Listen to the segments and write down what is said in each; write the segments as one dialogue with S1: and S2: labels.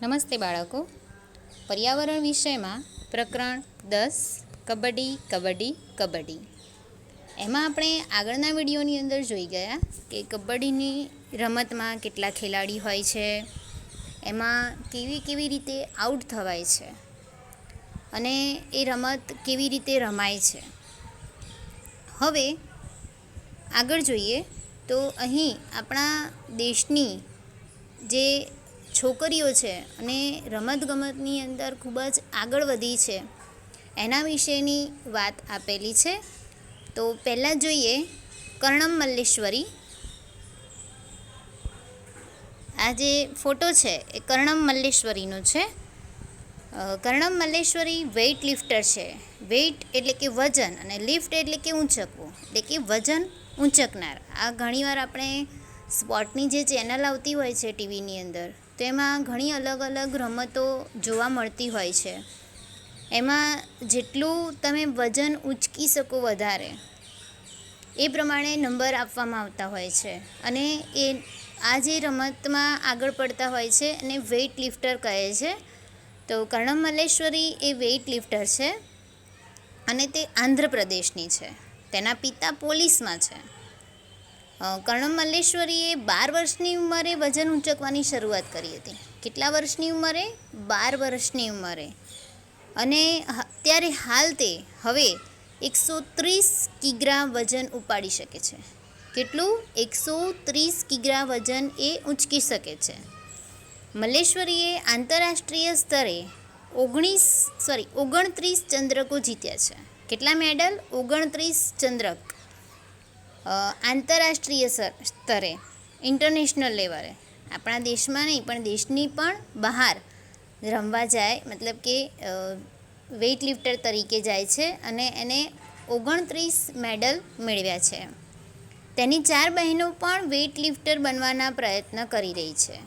S1: નમસ્તે બાળકો. પર્યાવરણ વિષયમાં પ્રકરણ દસ, કબડ્ડી કબડ્ડી કબડ્ડી. એમાં આપણે આગળના વિડીયોની અંદર જોઈ ગયા કે કબડ્ડીની રમતમાં કેટલા ખેલાડી હોય છે, એમાં કેવી કેવી રીતે આઉટ થવાય છે, અને એ રમત કેવી રીતે રમાય છે. હવે આગળ જોઈએ તો અહીં આપણા દેશની જે છોકરીઓ છે અને રમતગમતની અંદર ખૂબ જ આગળ વધી છે. એના વિશેની વાત આપેલી છે. તો પહેલાં જોઈએ કર્ણમ મલ્લેશ્વરી. આ જે ફોટો છે એ કર્ણમ મલ્લેશ્વરીનો છે. કર્ણમ મલ્લેશ્વરી વેઇટ લિફ્ટર છે. વેઇટ એટલે કે વજન અને લિફ્ટ એટલે કે ઊંચકવું. એટલે કે વજન ઊંચકનાર. આ ઘણીવાર આપણે સ્પોર્ટની જે ચેનલ આવતી હોય છે ટીવીની અંદર તો એમાં ઘણી અલગ અલગ રમતો જોવા મળતી હોય છે. એમાં જેટલું તમે વજન ઉંચકી શકો વધારે, એ પ્રમાણે નંબર આપવામાં આવતા હોય છે. અને એ, આ જે રમતમાં આગળ પડતા હોય છે એને વેઇટ લિફ્ટર કહે છે. તો કર્ણમ મલ્લેશ્વરી એ વેઇટ લિફ્ટર છે અને તે આંધ્રપ્રદેશની છે. તેના પિતા પોલીસમાં છે. અ, કર્ણમ મલ્લેશ્વરીએ બાર વર્ષની ઉંમરે વજન ઊંચકવાની શરૂઆત કરી હતી. કેટલા વર્ષની ઉંમરે? બાર વર્ષની ઉંમરે. અને અત્યારે હાલ તે હવે એકસો ત્રીસ કિગ્રા વજન ઉપાડી શકે છે. કેટલું? એકસો ત્રીસ કિગ્રા વજન એ ઊંચકી શકે છે. મલ્લેશ્વરીએ આંતરરાષ્ટ્રીય સ્તરે ઓગણીસ સોરી ઓગણત્રીસ ચંદ્રકો જીત્યા છે. કેટલા મેડલ? ઓગણત્રીસ ચંદ્રક. આંતરરાષ્ટ્રીય સ્તરે ઇન્ટરનેશનલ લેવલે આપણા દેશમાં નહીં, પણ દેશની પણ બહાર રમવા જાય, મતલબ કે વેઇટ લિફ્ટર તરીકે જાય છે અને એને ઓગણત્રીસ મેડલ મેળવ્યા છે. તેની ચાર બહેનો પણ વેઇટ લિફ્ટર બનવાના પ્રયત્ન કરી રહી છે.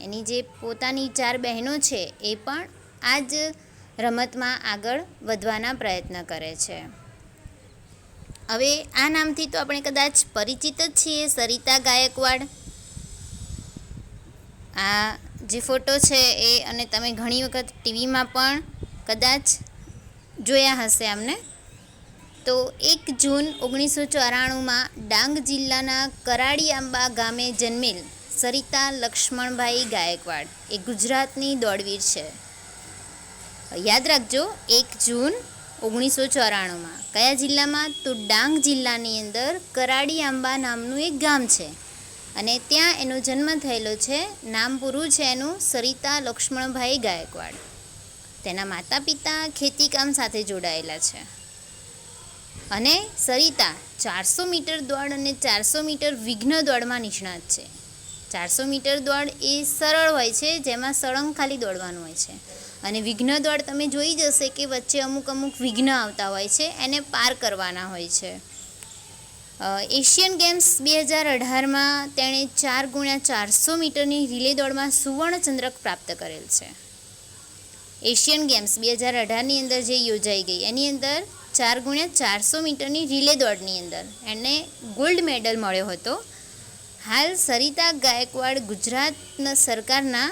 S1: એની જે પોતાની ચાર બહેનો છે, એ પણ આ જ રમતમાં આગળ વધવાના પ્રયત્ન કરે છે. હવે આ નામથી તો આપણે કદાચ પરિચિત જ છીએ, સરિતા ગાયકવાડ. આ જે ફોટો છે એ અને તમે ઘણી વખત ટીવીમાં પણ કદાચ જોયા હશે આમને. તો એક જૂન ઓગણીસો ચોરાણુંમાં ડાંગ જિલ્લાના કરાડી આંબા ગામે જન્મેલ સરિતા લક્ષ્મણભાઈ ગાયકવાડ. એ ગુજરાતની દોડવીર છે. યાદ રાખજો, એક જૂન ઓગણીસો ચોરાણુંમાં. કયા જિલ્લામાં? તો ડાંગ જિલ્લાની અંદર કરાડી આંબા નામનું એક ગામ છે. અને ત્યાં એનો જન્મ થયેલો છે. નામ પૂરું છે એનું સરિતા લક્ષ્મણભાઈ ગાયકવાડ. તેના માતા પિતા ખેતીકામ સાથે જોડાયેલા છે. અને સરિતા ચારસો મીટર દોડ અને ચારસો મીટર વિઘ્ન દોડમાં નિષ્ણાત છે. ચારસો મીટર દોડ એ સરળ હોય છે, જેમાં સળંગ ખાલી દોડવાનું હોય છે. અને વિઘ્ન દોડ તમે જોઈ જશે કે વચ્ચે અમુક અમુક વિઘ્ન આવતા હોય છે, એને પાર કરવાના હોય છે. એશિયન ગેમ્સ બે હજાર અઢારમાં તેણે ચાર ગુણ્યા ચારસો મીટરની રિલે દોડમાં સુવર્ણ ચંદ્રક પ્રાપ્ત કરેલ છે. એશિયન ગેમ્સ બે હજાર અઢારની અંદર જે યોજાઈ ગઈ, એની અંદર ચાર ગુણ્યા ચારસો મીટરની રિલે દોડની અંદર એણે ગોલ્ડ મેડલ મળ્યો હતો. હાલ સરિતા ગાયકવાડ ગુજરાતના સરકારના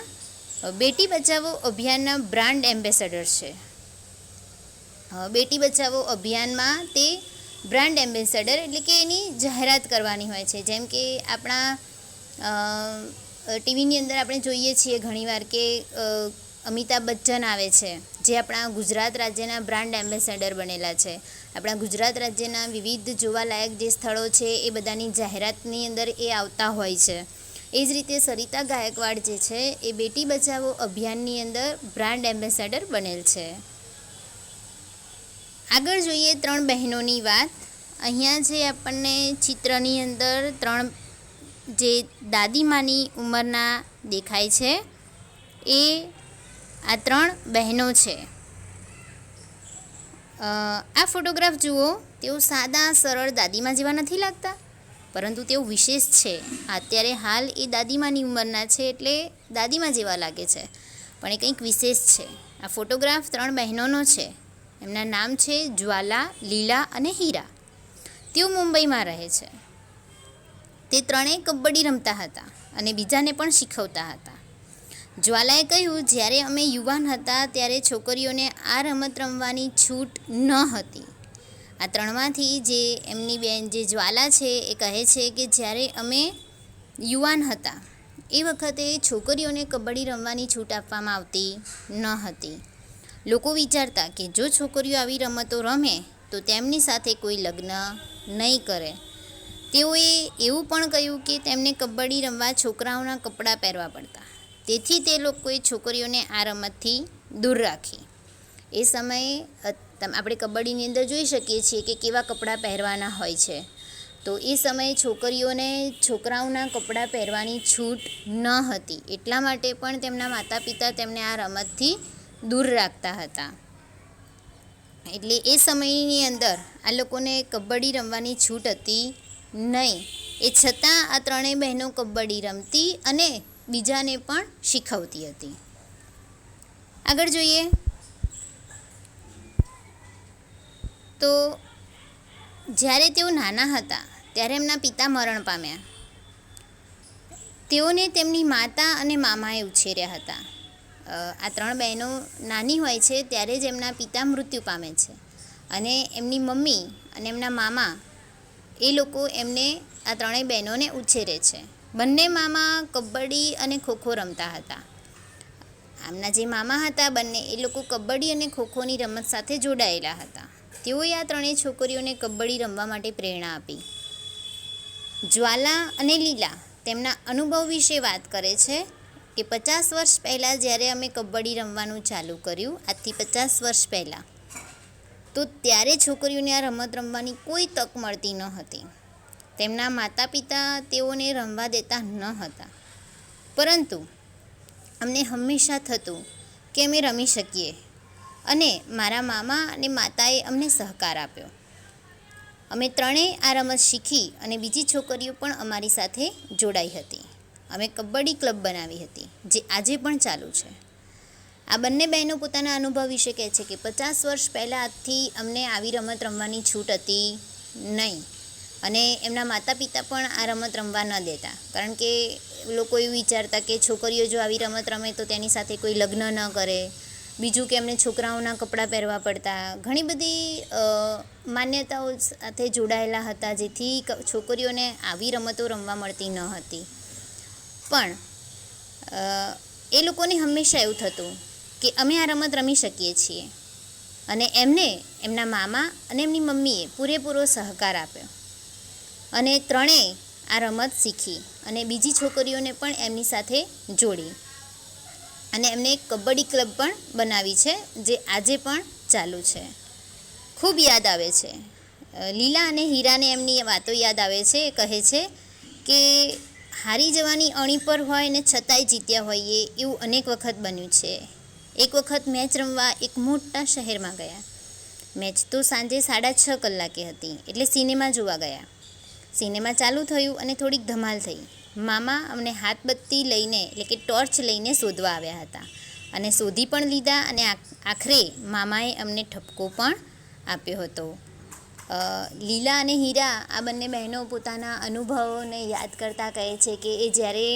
S1: બેટી બચાવો અભિયાનના બ્રાન્ડ એમ્બેસેડર છે. બેટી બચાવો અભિયાનમાં તે બ્રાન્ડ એમ્બેસેડર એટલે કે એની જાહેરાત કરવાની હોય છે. જેમ કે આપણા ટીવીની અંદર આપણે જોઈએ છીએ ઘણીવાર કે અમિતાભ બચ્ચન આવે છે, જે આપણા ગુજરાત રાજ્યના બ્રાન્ડ એમ્બેસેડર બનેલા છે. આપણા ગુજરાત રાજ્યના વિવિધ જોવાલાયક જે સ્થળો છે એ બધાની જાહેરાતની અંદર એ આવતા હોય છે. એ જ રીતે સરિતા ગાયકવાડ જે છે, એ બેટી બચાવો અભિયાનની અંદર બ્રાન્ડ એમ્બેસેડર બનેલ છે. આગળ જોઈએ ત્રણ બહેનોની વાત. અહીંયા જે આપણને ચિત્રની અંદર ત્રણ જે દાદીમાની ઉંમરના દેખાય છે, એ આ ત્રણ બહેનો છે. આ ફોટોગ્રાફ જુઓ, તેઓ સાદા, સરળ દાદીમાં જેવા નથી લાગતા. પરંતુ તેઓ વિશેષ છે. અત્યારે હાલ એ દાદીમાની ઉંમરના છે એટલે દાદીમા જેવા લાગે છે. પણ એ કંઈક વિશેષ છે. આ ફોટોગ્રાફ ત્રણ બહેનોનો છે. એમના નામ છે જ્વાલા, લીલા અને હીરા. તેઓ મુંબઈમાં રહે છે. તે ત્રણેય કબડ્ડી રમતા હતા અને બીજાને પણ શીખવતા હતા. જ્વાલાએ કહ્યું, જ્યારે અમે યુવાન હતા ત્યારે છોકરીઓને આ રમત રમવાની છૂટ ન હતી. આ ત્રણમાંથી જે એમની બેન, જે જ્વાલા છે, એ કહે છે કે જ્યારે અમે યુવાન હતા, એ વખતે છોકરીઓને કબડ્ડી રમવાની છૂટ આપવામાં આવતી ન હતી. લોકો વિચારતા કે જો છોકરીઓ આવી રમતો રમે, તો તેમની સાથે કોઈ લગ્ન નહીં કરે. તેઓએ એવું પણ કહ્યું કે તેમને કબડ્ડી રમવા છોકરાઓના કપડાં પહેરવા પડતા. તેથી તે લોકોએ છોકરીઓને આ રમતથી દૂર રાખી. એ સમયે તમ- આપણે કબડ્ડીની અંદર જોઈ શકીએ છીએ કે કેવા કપડાં પહેરવાના હોય છે. તો એ સમયે છોકરીઓને છોકરાઓના કપડાં પહેરવાની છૂટ ન હતી. એટલા માટે પણ તેમના માતા પિતા તેમને આ રમતથી દૂર રાખતા હતા. એટલે એ સમયની અંદર આ લોકોને કબડ્ડી રમવાની છૂટ હતી નહીં. એ છતાં આ ત્રણેય બહેનો કબડ્ડી રમતી અને બીજાને પણ શીખવતી હતી. આગળ જોઈએ. તો જ્યારે તેઓ નાના હતા, ત્યારે એમના પિતા મરણ પામ્યા. તેઓને તેમની માતા અને મામાએ ઉછેર્યા હતા. આ ત્રણ બહેનો નાની હોય છે, ત્યારે જ એમના પિતા મૃત્યુ પામે છે. અને એમની મમ્મી અને એમના મામા એ લોકો એમને આ ત્રણેય બહેનોને ઉછેરે છે. બંને મામા કબડ્ડી અને ખોખો રમતા હતા. આમના જે મામા હતા, બંને એ લોકો કબડ્ડી અને ખોખોની રમત સાથે જોડાયેલા હતા. તેઓએ આ ત્રણેય છોકરીઓને કબડ્ડી રમવા માટે પ્રેરણા આપી. જ્વાલા અને લીલા તેમના અનુભવ વિશે વાત કરે છે કે પચાસ વર્ષ પહેલાં જ્યારે અમે કબડ્ડી રમવાનું ચાલુ કર્યું, આજથી પચાસ વર્ષ પહેલાં. તો ત્યારે છોકરીઓને આ રમત રમવાની કોઈ તક મળતી ન હતી. તેમના માતા પિતા તેઓને રમવા દેતા ન હતા. પરંતુ અમને હંમેશા થતું કે અમે રમી શકીએ. અને મારા મામા અને માતાએ અમને સહકાર આપ્યો. અમે ત્રણેય આ રમત શીખી અને બીજી છોકરીઓ પણ અમારી સાથે જોડાઈ હતી. અમે કબડ્ડી ક્લબ બનાવી હતી, જે આજે પણ ચાલુ છે. આ બંને બહેનો પોતાના અનુભવ વિશે કહે છે કે પચાસ વર્ષ પહેલાં આજથી અમને આવી રમત રમવાની છૂટ હતી નહીં અને એમના માતા પિતા પણ આ રમત રમવા ન દેતા. કારણ કે લોકો એવું વિચારતા કે છોકરીઓ જો આવી રમત રમે તો તેની સાથે કોઈ લગ્ન ન કરે. બીજું કે એમને છોકરાઓના કપડાં પહેરવા પડતા. ઘણી બધી માન્યતાઓ સાથે જોડાયેલા હતા, જેથી છોકરીઓને આવી રમતો રમવા મળતી ન હતી. પણ એ લોકોને હંમેશા એવું થતું કે અમે આ રમત રમી શકીએ છીએ. અને એમને, એમના મામા અને એમની મમ્મીએ પૂરેપૂરો સહકાર આપ્યો. અને ત્રણેય આ રમત શીખી અને બીજી છોકરીઓને પણ એમની સાથે જોડી. અને એમને કબડ્ડી ક્લબ પણ બનાવી છે, જે આજે પણ ચાલુ છે. ખૂબ યાદ આવે છે. લીલા અને હીરાને એમની વાતો યાદ આવે છે એ કહે છે કે હારી જવાની અણી પર હોય ને છતાંય જીત્યા હોઈએ એવું અનેક વખત બન્યું છે. એક વખત મેચ રમવા એક મોટા શહેરમાં ગયા. મેચ તો સાંજે સાડા છ કલાકે હતી, એટલે સિનેમા જોવા ગયા. સિનેમા ચાલુ થયું અને થોડીક ધમાલ થઈ. મામા અમને હાથબત્તી લઈને, એટલે કે ટોર્ચ લઈને શોધવા આવ્યા હતા. અને શોધી પણ લીધા અને આખરે મામાએ અમને ઠપકો પણ આપ્યો હતો. લીલા અને હીરા આ બંને બહેનો પોતાના અનુભવોને યાદ કરતાં કહે છે કે એ જ્યારે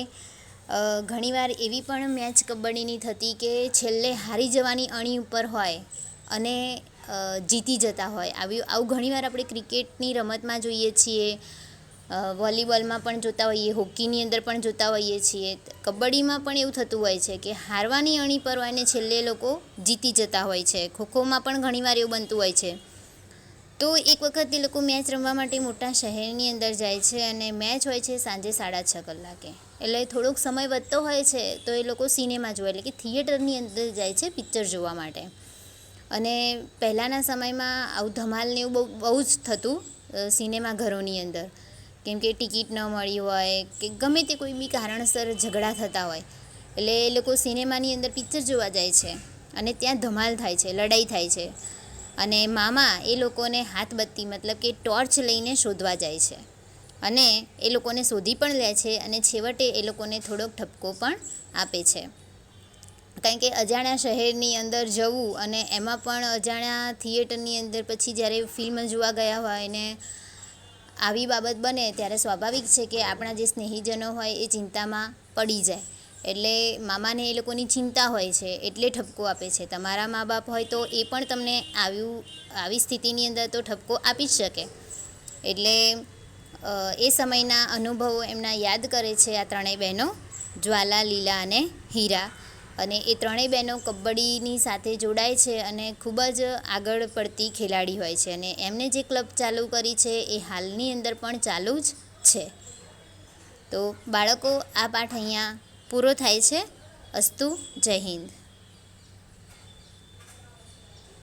S1: ઘણીવાર એવી પણ મેચ કબડ્ડીની થતી કે છેલ્લે હારી જવાની અણી ઉપર હોય અને જીતી જતા હોય. આવી, આવું ઘણીવાર આપણે ક્રિકેટની રમતમાં જોઈએ છીએ. વોલીબોલમાં પણ જોતા હોઈએ, હોકીની અંદર પણ જોતા હોઈએ છીએ. કબડ્ડીમાં પણ એવું થતું હોય છે કે હારવાની અણી પરવાને છેલ્લે લોકો જીતી જતા હોય છે. ખોખોમાં પણ ઘણીવાર એવું બનતું હોય છે. તો એક વખત એ લોકો મેચ રમવા માટે મોટા શહેરની અંદર જાય છે અને મેચ હોય છે સાંજે સાડા છ કલાકે. એટલે થોડોક સમય વધતો હોય છે તો એ લોકો સિનેમા જોવા એટલે કે થિયેટરની અંદર જાય છે પિક્ચર જોવા માટે. અને પહેલાંના સમયમાં આવું ધમાલને એવું બહુ બહુ જ થતું સિનેમાઘરોની અંદર. કેમ કે ટિકિટ ન મળી હોય કે ગમે તે કોઈ બી કારણસર ઝઘડા થતા હોય. એટલે એ લોકો સિનેમાની અંદર પિક્ચર જોવા જાય છે અને ત્યાં ધમાલ થાય છે, લડાઈ થાય છે. અને મામા એ લોકોને હાથબત્તી મતલબ કે ટોર્ચ લઈને શોધવા જાય છે. અને એ લોકોને શોધી પણ લે છે અને છેવટે એ લોકોને થોડોક ઠપકો પણ આપે છે. કારણ કે અજાણ્યા શહેરની અંદર જવું અને એમાં પણ અજાણ્યા થિયેટરની અંદર પછી જ્યારે ફિલ્મ જોવા ગયા હોય ને આવી બાબત બને ત્યારે સ્વાભાવિક છે કે આપણા જે સ્નેહીજનો હોય એ ચિંતામાં પડી જાય. એટલે મામાને એ લોકોની ચિંતા હોય છે, એટલે ઠપકો આપે છે. તમારા મા બાપ હોય તો એ પણ તમને આવ્યું, આવી સ્થિતિની અંદર તો ઠપકો આપી જ શકે. એટલે એ સમયના અનુભવો એમના યાદ કરે છે આ ત્રણેય બહેનો, જ્વાલા, લીલા અને હીરા. અને એ ત્રણેય બહેનો કબડ્ડીની સાથે જોડાય છે અને ખૂબ જ આગળ પડતી ખેલાડી હોય છે અને એમને જે ક્લબ ચાલુ કરી છે એ હાલની અંદર પણ ચાલુ જ છે. તો બાળકો, આ પાઠ અહીંયા પૂરો થાય છે. અસ્તુ, જય હિન્દ.